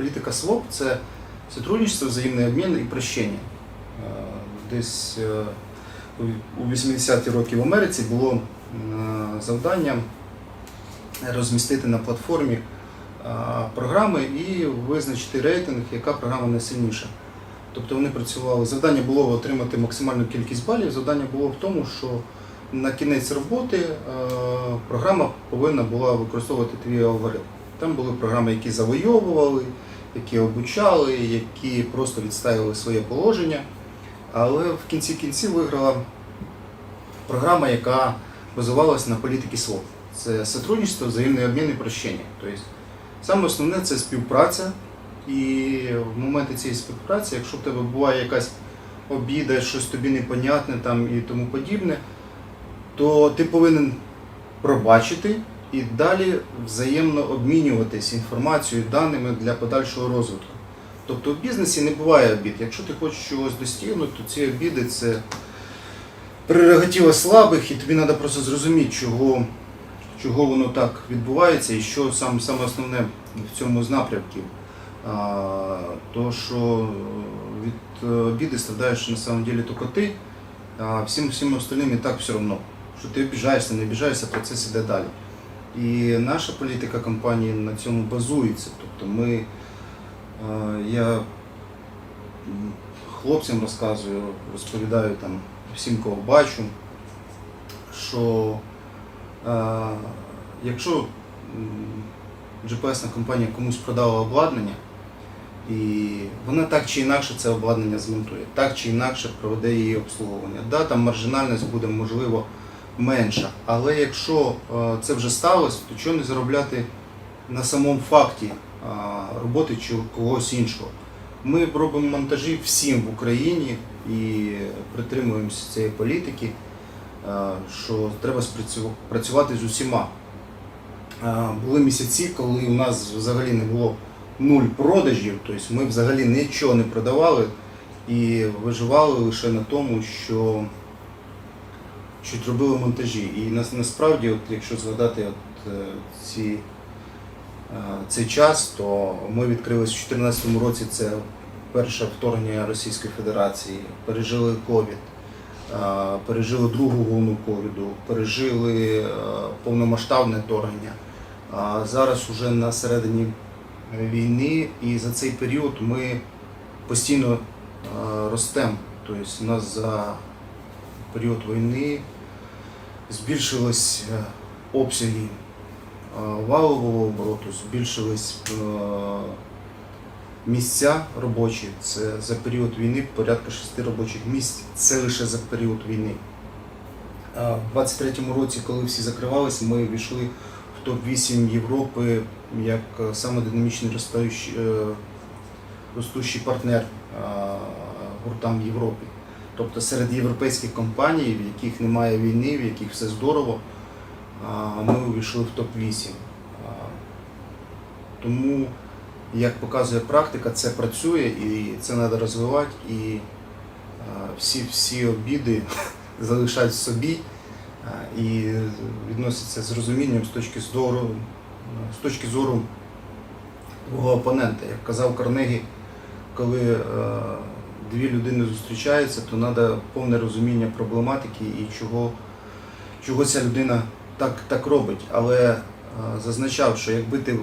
політика СВОП це сотрудничество, взаємний обмін і прощення. Е, Десь е, у 80-ті роки в Америці було е, завдання розмістити на платформі програми і визначити рейтинг, яка програма найсильніша. Тобто вони працювали. Завдання було отримати максимальну кількість балів. Завдання було в тому, що на кінець роботи програма повинна була використовувати твій алгоритм. Там були програми, які завойовували, які обучали, які просто відстаювали своє положення. Але в кінці кінців виграла програма, яка базувалася на політиці СВОП. Це сотрудничество, взаємний обмін і прощення. Тобто, саме основне це співпраця. І в моменті цієї співпраці, якщо в тебе буває якась обіда, щось тобі непонятне там і тому подібне, то ти повинен пробачити і далі взаємно обмінюватись інформацією, даними для подальшого розвитку. Тобто в бізнесі не буває обід. Якщо ти хочеш чогось достигнути, то ці обіди це прерогатива слабих, і тобі треба просто зрозуміти, чого, чого воно так відбувається і що саме, саме основне в цьому з напрямків. А, то, що від обіди страдаєш на самом деле тільки ти, а всім всім остальним і так все одно. Що ти обіжаєшся, не обіжаєшся, процес іде далі. І наша політика компанії на цьому базується. Тобто ми, е, я хлопцям розказую, розповідаю там всім, кого бачу, що е, якщо GPS-на компанія комусь продала обладнання, і вона так чи інакше це обладнання змонтує, так чи інакше проведе її обслуговування. Да, там маржинальність буде можливо менша, але якщо е, це вже сталося, то чого не заробляти на самому факті е, роботи чи когось іншого. Ми робимо монтажі всім в Україні і притримуємося цієї політики, е, що треба працювати з усіма. Були місяці, коли у нас взагалі не було нуль продажів, тобто ми взагалі нічого не продавали і виживали лише на тому, що чуть робили монтажі. І нас, насправді, от, якщо згадати от, е, ці, е, цей час, то ми відкрились у 2014 році, це перше вторгнення Російської Федерації, пережили ковід. е, Пережили другу волну ковіду, пережили повномасштабне вторгнення. Зараз уже на середині війни, і за цей період ми постійно ростемо. Тобто нас за період війни збільшились е, обсяги е, валового обороту, збільшились е, місця робочі. Це за період війни порядка 6 робочих місць. Це лише за період війни. В 23-му році, коли всі закривалися, ми війшли в топ-8 Європи як саме динамічний ростущий партнер гуртам в Європі. Тобто серед європейських компаній, в яких немає війни, в яких все здорово, ми увійшли в топ-8. Тому, як показує практика, це працює і це треба розвивати. І всі, всі обіди залишать собі і відносяться з розумінням з точки зору, з точки зору опонента. Як казав Карнегі, коли дві людини зустрічаються, то треба повне розуміння проблематики і чого, чого ця людина так, так робить. Але е, зазначав, що якби ти е,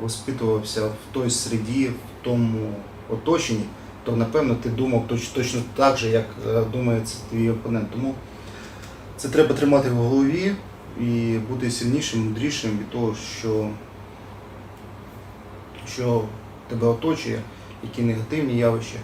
воспитувався в той среді, в тому оточенні, то напевно ти думав точ, точно так же, як е, думає твій опонент. Тому це треба тримати в голові і бути сильнішим, мудрішим від того, що, що тебе оточує, які негативні явища.